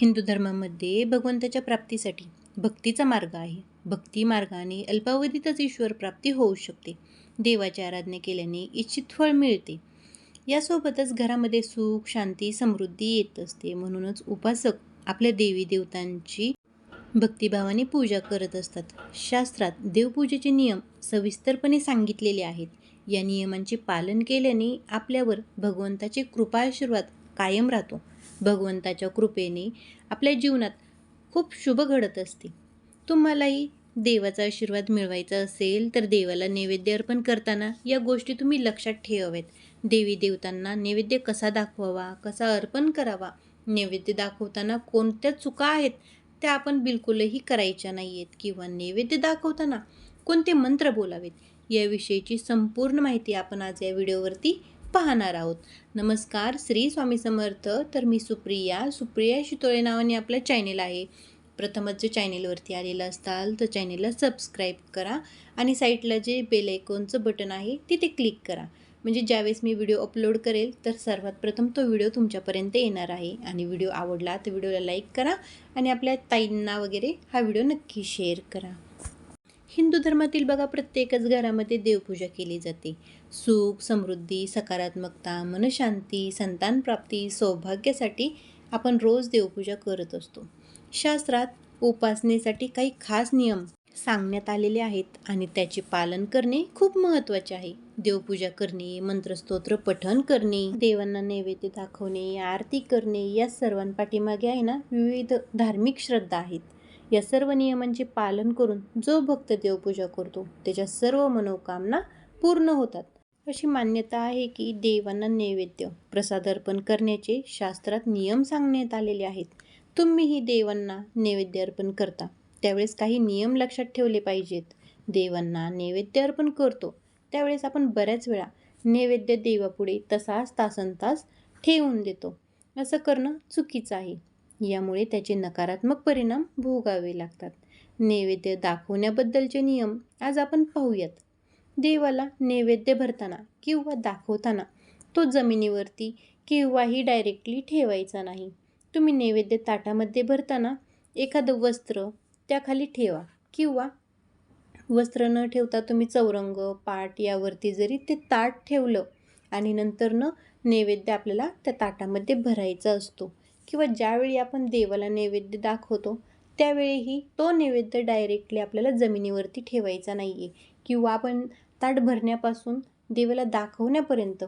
हिंदू धर्मामध्ये भगवंताच्या प्राप्तीसाठी भक्तीचा मार्ग आहे. भक्ती मार्गाने अल्पावधीतच ईश्वर प्राप्ती होऊ शकते. देवाची आराधना केल्याने इच्छित फळ मिळते. यासोबतच घरामध्ये सुख शांती समृद्धी येत असते. म्हणूनच उपासक आपल्या देवी देवतांची भक्तिभावाने पूजा करत असतात. शास्त्रात देवपूजेचे नियम सविस्तरपणे सांगितलेले आहेत. या नियमांचे पालन केल्याने आपल्यावर भगवंताचे कृपाशीर्वाद कायम राहतो. भगवंताच्या कृपेने आपल्या जीवनात खूप शुभ घडत असते. तुम्हालाही देवाचा आशीर्वाद मिळवायचा असेल तर देवाला नैवेद्य अर्पण करताना या गोष्टी तुम्ही लक्षात ठेवाव्यात. देवी देवतांना नैवेद्य कसा दाखवावा कसा अर्पण करावा नैवेद्य दाखवताना कोणत्या चुका आहेत त्या आपण बिलकुलही करायच्या नाही आहेत किंवा नैवेद्य दाखवताना कोणते मंत्र बोलावेत याविषयीची संपूर्ण माहिती आपण आज या व्हिडिओवरती पाहणार आहोत. नमस्कार श्री स्वामी समर्थ. तर मी सुप्रिया. सुप्रिया शितोळे नावाने आपलं चॅनेल आहे. प्रथमच जे चॅनेलवरती आलेलं असाल तर चॅनेलला सबस्क्राईब करा आणि साईटला जे बेल आयकॉनचं बटन आहे तिथे क्लिक करा. म्हणजे ज्यावेळेस मी व्हिडिओ अपलोड करेल तर सर्वात प्रथम तो व्हिडिओ तुमच्यापर्यंत येणार आहे. आणि व्हिडिओ आवडला तर व्हिडिओला लाईक करा आणि आपल्या ताईंना वगैरे हा व्हिडिओ नक्की शेअर करा. हिंदू धर्मातील बघा प्रत्येकच घरामध्ये देवपूजा केली जाते. सुख समृद्धी सकारात्मकता मनशांती संतान प्राप्ती सौभाग्यासाठी आपण रोज देवपूजा करत असतो. शास्त्रात उपासनेसाठी काही खास नियम सांगण्यात आलेले आहेत आणि त्याचे पालन करणे खूप महत्त्वाचे आहे. देवपूजा करणे मंत्रस्तोत्र पठण करणे देवांना नैवेद्य दाखवणे आरती करणे या सर्वांपाठीमागे आहे ना विविध धार्मिक श्रद्धा आहेत. या सर्व नियमांचे पालन करून जो भक्त देवपूजा करतो त्याच्या सर्व मनोकामना पूर्ण होतात. अशी मान्यता आहे की देवांना नैवेद्य प्रसाद अर्पण करण्याचे शास्त्रात नियम सांगण्यात आलेले आहेत. तुम्हीही देवांना नैवेद्य अर्पण करता. त्यावेळेस काही नियम लक्षात ठेवले पाहिजेत. देवांना नैवेद्य अर्पण करतो. त्यावेळेस आपण बऱ्याच वेळा नैवेद्य देवापुढे तसाच तासन तास ठेवून देतो. असं करणं चुकीचं आहे. यामुळे त्याचे नकारात्मक परिणाम भोगावे लागतात. नैवेद्य दाखवण्याबद्दलचे नियम आज आपण पाहूयात. देवाला नैवेद्य भरताना किंवा दाखवताना तो जमिनीवरती किंवाही डायरेक्टली ठेवायचा नाही. तुम्ही नैवेद्य ताटामध्ये भरताना एखादं वस्त्र त्याखाली ठेवा किंवा वस्त्र न ठेवता तुम्ही चौरंग पाट यावरती जरी ते ताट ठेवलं आणि नंतर न नैवेद्य आपल्याला त्या ताटामध्ये भरायचा असतो किंवा ज्यावेळी आपण देवाला नैवेद्य दाखवतो त्यावेळीही तो नैवेद्य डायरेक्टली आपल्याला जमिनीवरती ठेवायचा नाही आहे किंवा आपण ताट भरण्यापासून देवाला दाखवण्यापर्यंत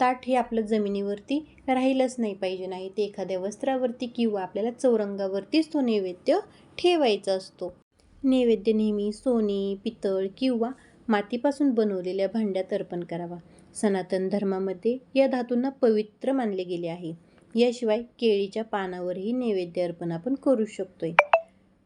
ताट हे आपलं जमिनीवरती राहिलंच नाही पाहिजे. नाही ते एखाद्या वस्त्रावरती किंवा आपल्याला चौरंगावरतीच तो नैवेद्य ठेवायचा असतो. नैवेद्य नेहमी सोने पितळ किंवा मातीपासून बनवलेल्या भांड्यात अर्पण करावा. सनातन धर्मामध्ये या धातूंना पवित्र मानले गेले आहे. याशिवाय केळीच्या पानावरही नैवेद्य अर्पण आपण करू शकतोय.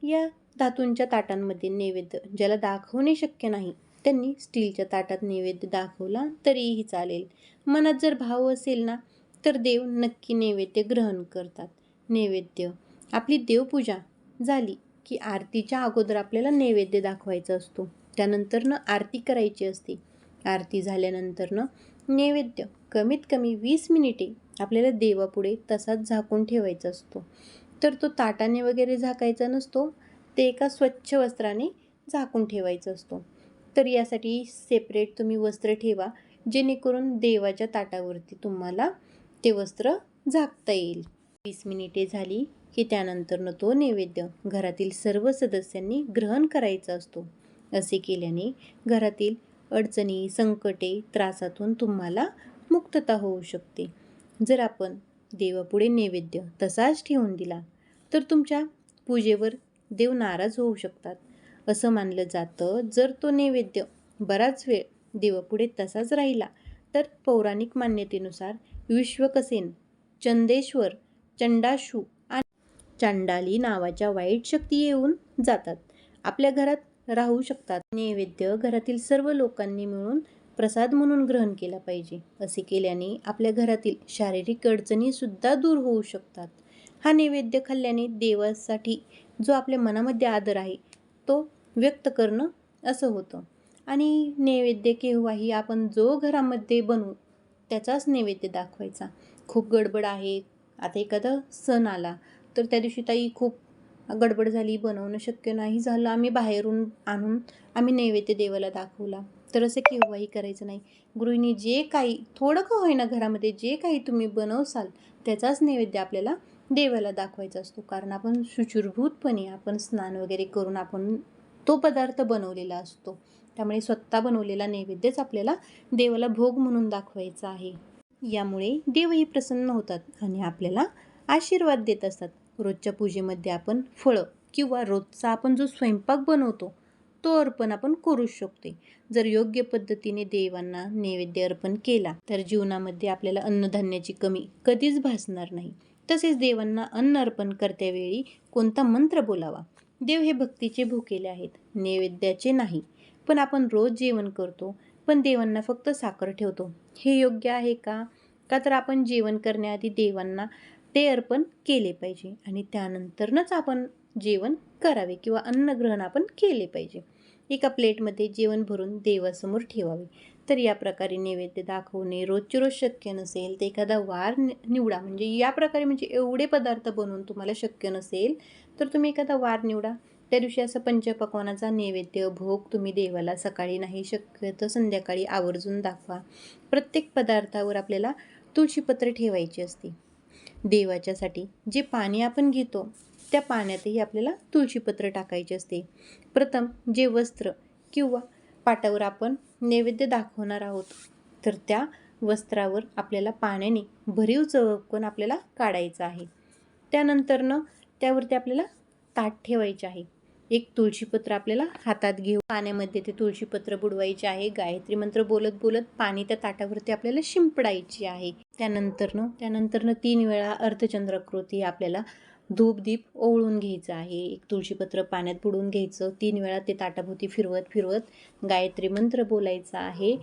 या धातूंच्या ताटांमध्ये नैवेद्य ज्याला दाखवणे शक्य नाही त्यांनी स्टीलच्या ताटात नैवेद्य दाखवला तरीही चालेल. मनात जर भाव असेल ना तर देव नक्की नैवेद्य ग्रहण करतात. नैवेद्य. आपली देवपूजा झाली की आरतीच्या अगोदर आपल्याला नैवेद्य दाखवायचा असतो. त्यानंतरनं आरती करायची असते. आरती झाल्यानंतरनं नैवेद्य कमीत कमी वीस मिनिटे आपल्याला देवापुढे तसाच झाकून ठेवायचा असतो. तर तो ताटाने वगैरे झाकायचा नसतो ते एका स्वच्छ वस्त्राने झाकून ठेवायचा असतो. तर यासाठी सेपरेट तुम्ही वस्त्र ठेवा जेणेकरून देवाच्या ताटावरती तुम्हाला ते वस्त्र झाकता येईल. वीस मिनिटे झाली की त्यानंतरनं तो नैवेद्य घरातील सर्व सदस्यांनी ग्रहण करायचा असतो. असे केल्याने घरातील अडचणी संकटे त्रासातून तुम्हाला मुक्तता होऊ शकते. जर आपण देवापुढे नैवेद्य तसाच ठेवून दिला तर तुमच्या पूजेवर देव नाराज होऊ शकतात. असं मानलं जातं. जर तो नैवेद्य बराच वेळ देवापुढे तसाच राहिला तर पौराणिक मान्यतेनुसार विश्वकसेन चंदेश्वर चंडाशू आणि चांडाली नावाच्या वाईट शक्ती येऊन जातात. आपल्या घरात राहू शकतात. नैवेद्य घरातील सर्व लोकांनी मिळून प्रसाद म्हणून ग्रहण केला पाहिजे असे केल्याने आपल्या घरातील शारीरिक अडचणीसुद्धा दूर होऊ शकतात. हा नैवेद्य खाल्ल्याने देवासाठी जो आपल्या मनामध्ये आदर आहे तो व्यक्त करणं असं होतं. आणि नैवेद्य केव्हाही आपण जो घरामध्ये बनवू त्याचाच नैवेद्य दाखवायचा. खूप गडबड आहे. आता एखादा सण आला तर त्या दिवशी ताई खूप गडबड झाली बनवणं शक्य नाही झालं. आम्ही बाहेरून आणून आम्ही नैवेद्य देवाला दाखवला. तर असं केव्हाही करायचं नाही. गृहिणी जे काही थोडं का होईना घरामध्ये जे काही तुम्ही बनवसाल त्याचाच नैवेद्य आपल्याला देवाला दाखवायचा असतो. कारण आपण शुचिरभूतपणे आपण स्नान वगैरे करून आपण तो पदार्थ बनवलेला असतो. त्यामुळे स्वतः बनवलेला नैवेद्यच आपल्याला देवाला भोग म्हणून दाखवायचा आहे. यामुळे देवही प्रसन्न होतात आणि आपल्याला आशीर्वाद देत असतात. रोजच्या पूजेमध्ये आपण फळं किंवा रोजचा आपण जो स्वयंपाक बनवतो तो अर्पण आपण करू शकतो जर योग्य पद्धतीने देवांना नैवेद्य अर्पण केला तर जीवनामध्ये आपल्याला अन्नधान्याची कमी कधीच भासणार नाही. तसेच देवांना अन्न अर्पण करत्यावेळी कोणता मंत्र बोलावा? देव हे भक्तीचे भुकेले आहेत. नैवेद्याचे नाही. पण आपण रोज जेवण करतो पण देवांना फक्त साखर ठेवतो. हे योग्य आहे का? का तर आपण जेवण करण्याआधी देवांना ते अर्पण केले पाहिजे आणि त्यानंतरच आपण जेवण करावे किंवा अन्नग्रहण आपण केले पाहिजे. एका प्लेटमध्ये जेवण भरून देवासमोर ठेवावे. तर या प्रकारे नैवेद्य दाखवणे रोजची रोज शक्य नसेल तर एखादा वार नि- निवडा. म्हणजे या प्रकारे म्हणजे एवढे पदार्थ बनवून तुम्हाला शक्य नसेल तर तुम्ही एखादा वार निवडा. त्या दिवशी असं पंचपक्वानाचा नैवेद्य भोग तुम्ही देवाला सकाळी नाही शक्य तर संध्याकाळी आवर्जून दाखवा. प्रत्येक पदार्थावर आपल्याला तुळशीपत्र ठेवायची असते. देवाच्यासाठी जे पाणी आपण घेतो त्या पाण्यातही आपल्याला तुळशीपत्र टाकायचे असते. प्रथम जे वस्त्र किंवा पाटावर आपण नैवेद्य दाखवणार आहोत तर त्या वस्त्रावर आपल्याला पाण्याने भरीव चळकून आपल्याला काढायचं आहे. त्यानंतरनं त्यावरती आपल्याला ताट ठेवायचे आहे. एक तुळशीपत्र आपल्याला हातात घेऊ पाण्यामध्ये ते तुळशीपत्र बुडवायचे आहे. गायत्री मंत्र बोलत बोलत पाणी त्या ताटावरती आपल्याला शिंपडायची आहे. त्यानंतरनं त्यानंतरनं तीन वेळा अर्धचंद्रकृती आपल्याला धूप दीप ओवळून घ्यायचं आहे. एक तुळशीपत्र पाण्यात बुडवून घ्यायचं. तीन वेळा ते ताटाभोवती फिरवत फिरवत गायत्री मंत्र बोलायचा आहे.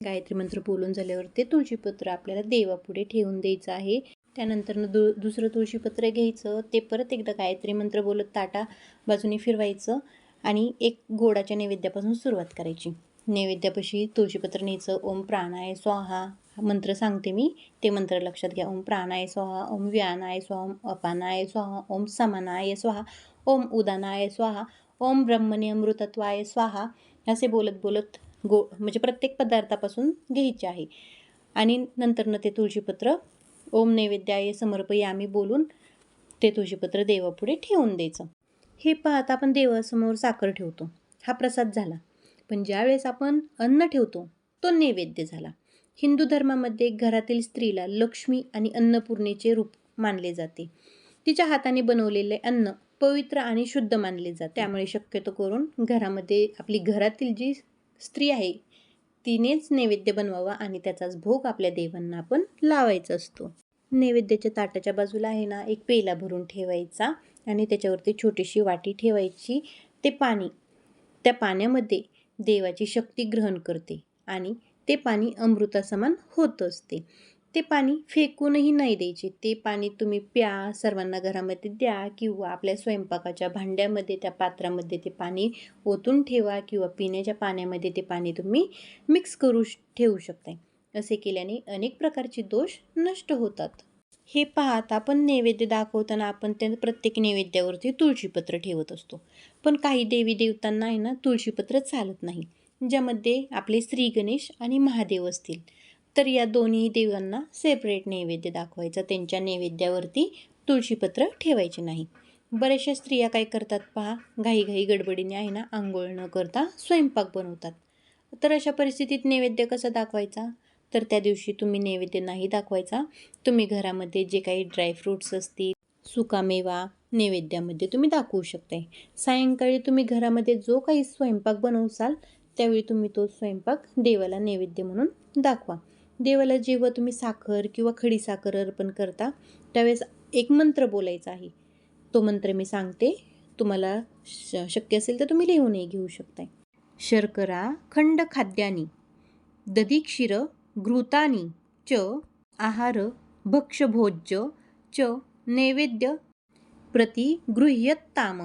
गायत्री मंत्र बोलून झाल्यावर ते तुळशीपत्र आपल्याला देवापुढे ठेवून द्यायचं आहे. त्यानंतरनं दु दुसरं तुळशीपत्र घ्यायचं ते परत एकदा गायत्री मंत्र बोलत ताटा बाजूने फिरवायचं आणि एक गोडाच्या नैवेद्यापासून सुरुवात करायची. नैवेद्यापाशी तुळशीपत्र न्यायचं ओम प्राणाय स्वाहा मंत्र सांगते मी. ते मंत्र लक्षात घ्या. ओम प्राणाय स्वाहा ओम व्यानाय स्वाहा ओम अपानाय स्वाहा ओम समानाय स्वाहा ओम उदानाय स्वाहा ओम ब्रह्मणे अमृतत्वाय स्वाहा असे बोलत बोलत गो म्हणजे प्रत्येक पदार्थापासून घ्यायचे आहे. आणि नंतरनं ते तुळशीपत्र ओम नैवेद्याय समर्पयामी बोलून ते तुळशीपत्र देवापुढे ठेवून द्यायचं. हे पाहता आपण देवासमोर साखर ठेवतो. हा प्रसाद झाला. पण ज्यावेळेस आपण अन्न ठेवतो तो नैवेद्य झाला. हिंदू धर्मामध्ये घरातील स्त्रीला लक्ष्मी आणि अन्नपूर्णेचे रूप मानले जाते. तिच्या हाताने बनवलेले अन्न पवित्र आणि शुद्ध मानले जाते. त्यामुळे शक्यतो करून घरामध्ये आपली घरातील जी स्त्री आहे तिनेच नैवेद्य बनवावा आणि त्याचाच भोग आपल्या देवांना आपण लावायचा असतो. नैवेद्याच्या ताटाच्या बाजूला आहे ना एक पेला भरून ठेवायचा आणि त्याच्यावरती छोटीशी वाटी ठेवायची. ते पाणी त्या पाण्यामध्ये देवाची शक्ती ग्रहण करते आणि ते पाणी अमृतासमान होत असते. ते पाणी फेकूनही नाही द्यायचे. ते पाणी तुम्ही प्या सर्वांना घरामध्ये द्या किंवा आपल्या स्वयंपाकाच्या भांड्यामध्ये त्या पात्रामध्ये ते पाणी ओतून ठेवा किंवा पिण्याच्या पाण्यामध्ये ते पाणी तुम्ही मिक्स करू ठेवू शकताय. असे केल्याने अनेक प्रकारचे दोष नष्ट होतात. हे पाहत आपण नैवेद्य दाखवताना आपण त्या प्रत्येक नैवेद्यावरती तुळशीपत्र ठेवत असतो. पण काही देवी देवतांना आहे ना तुळशीपत्र चालत नाही. ज्यामध्ये आपले श्री गणेश आणि महादेव असतील. तर या दोन्ही देवांना सेपरेट नैवेद्य दाखवायचा. त्यांच्या नैवेद्यावरती तुळशीपत्र ठेवायचे नाही. बऱ्याचशा स्त्रिया काय करतात पहा घाईघाई गडबडीने आहे ना आंघोळ न करता स्वयंपाक बनवतात. तर अशा परिस्थितीत नैवेद्य कसा दाखवायचा? तर त्या दिवशी तुम्ही नैवेद्य नाही दाखवायचा. तुम्ही घरामध्ये जे काही ड्रायफ्रूट्स असतील सुकामेवा नैवेद्यामध्ये तुम्ही दाखवू शकताय. सायंकाळी तुम्ही घरामध्ये जो काही स्वयंपाक बनवसाल त्यावेळी तुम्ही तो स्वयंपाक देवाला नैवेद्य म्हणून दाखवा. देवाला जेव्हा तुम्ही साखर किंवा खडी साखर अर्पण करता त्यावेळेस एक मंत्र बोलायचा आहे. तो मंत्र मी सांगते. तुम्हाला श शक्य असेल तर तुम्ही लिहूनही घेऊ शकताय. शर्करा खंड खाद्यानी दधीक्षीर घृतानी च आहार भक्ष्यभोज्य च नैवेद्य प्रतिगृह्यताम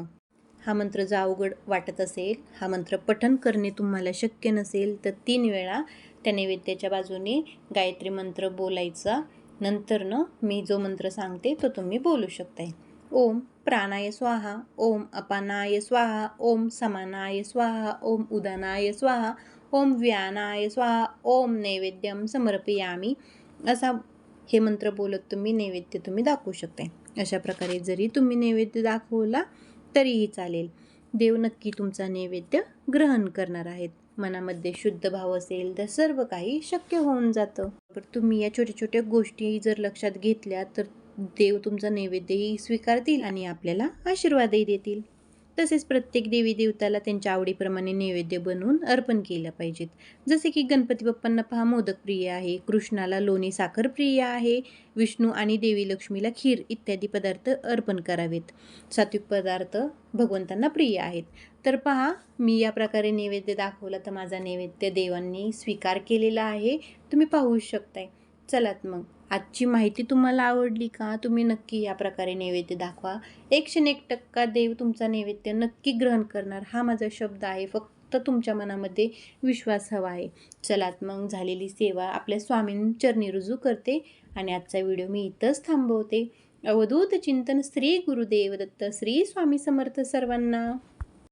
हा मंत्र जर अवघड वाटत असेल हा मंत्र पठन करणे तुम्हाला शक्य नसेल तर तीन वेळा त्या नैवेद्याच्या बाजूने गायत्री मंत्र बोलायचा. नंतरनं मी जो मंत्र सांगते तो तुम्ही बोलू शकताय. ओम प्राणाय स्वाहा ओम अपानाय स्वाहा ओम समानाय स्वाहा ओम उदानाय स्वाहा ओम व्यानाय स्वाहा ओम नैवेद्यम समर्पयामी. असा हे मंत्र बोलत तुम्ही नैवेद्य तुम्ही दाखवू शकताय. अशा प्रकारे जरी तुम्ही नैवेद्य दाखवला तरीही चालेल. देव नक्की तुमचा नैवेद्य ग्रहण करणार आहेत. मनामध्ये शुद्ध भाव असेल तर सर्व काही शक्य होऊन जातं. तर तुम्ही या छोट्या छोट्या गोष्टी जर लक्षात घेतल्या तर देव तुमचा नैवेद्यही स्वीकारतील आणि आपल्याला आशीर्वादही देतील. तसेच प्रत्येक देवी देवताला त्यांच्या आवडीप्रमाणे नैवेद्य बनवून अर्पण केलं पाहिजेत. जसे की गणपती बाप्पांना पहा मोदक प्रिय आहे कृष्णाला लोणी साखर प्रिय आहे विष्णू आणि देवी लक्ष्मीला खीर इत्यादी पदार्थ अर्पण करावेत. सात्विक पदार्थ भगवंतांना प्रिय आहेत. तर पहा मी या प्रकारे नैवेद्य दाखवला तर माझा नैवेद्य देवांनी स्वीकार केलेला आहे. तुम्ही पाहू शकताय. चलात मग. आजची माहिती तुम्हाला आवडली का? तुम्ही नक्की या प्रकारे नैवेद्य दाखवा. एकशे एक टक्का देव तुमचा नैवेद्य नक्की ग्रहण करणार. हा माझा शब्द आहे. फक्त तुमच्या मनामध्ये विश्वास हवा आहे. चलात मग झालेली सेवा आपल्या स्वामींचरणी रुजू करते आणि आजचा व्हिडिओ मी इथंच थांबवते. अवधूत चिंतन श्री गुरुदेव दत्त श्री स्वामी समर्थ सर्वांना.